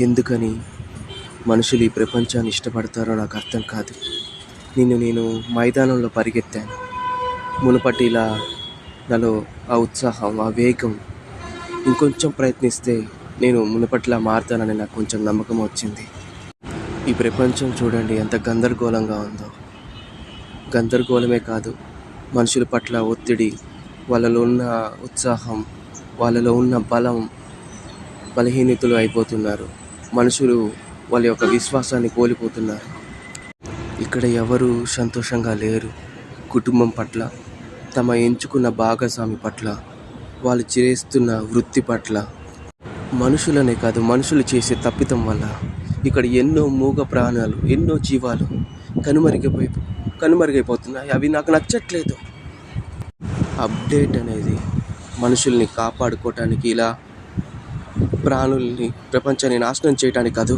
ఎందుకని మనుషులు ఈ ప్రపంచాన్ని ఇష్టపడతారో నాకు అర్థం కాదు. నిన్ను నేను మైదానంలో పరిగెత్తాను. మునుపటిలా నాలో ఆ ఉత్సాహం ఆ వేగం ఇంకొంచెం ప్రయత్నిస్తే నేను మునుపటిలా మారుతానని నాకు కొంచెం నమ్మకం వచ్చింది. ఈ ప్రపంచం చూడండి ఎంత గందరగోళంగా ఉందో. గందరగోళమే కాదు మనుషుల పట్ల ఒత్తిడి వాళ్ళలో ఉన్న ఉత్సాహం వాళ్ళలో ఉన్న బలం బలహీనతలు అయిపోతున్నారు. మనుషులు వాళ్ళ యొక్క విశ్వాసాన్ని కోల్పోతున్నారు. ఇక్కడ ఎవరు సంతోషంగా లేరు. కుటుంబం పట్ల తమ ఎంచుకున్న భాగస్వామి పట్ల వాళ్ళు చేస్తున్న వృత్తి పట్ల. మనుషులనే కాదు మనుషులు చేసే తప్పితం వల్ల ఇక్కడ ఎన్నో మూగ ప్రాణాలు ఎన్నో జీవాలు కనుమరుగైపోయి కనుమరుగైపోతున్నాయి. అవి నాకు నచ్చట్లేదు. అప్డేట్ అనేది మనుషుల్ని కాపాడుకోవటానికి ఇలా ప్రాణుల్ని ప్రపంచాన్ని నాశనం చేయటానికి కాదు.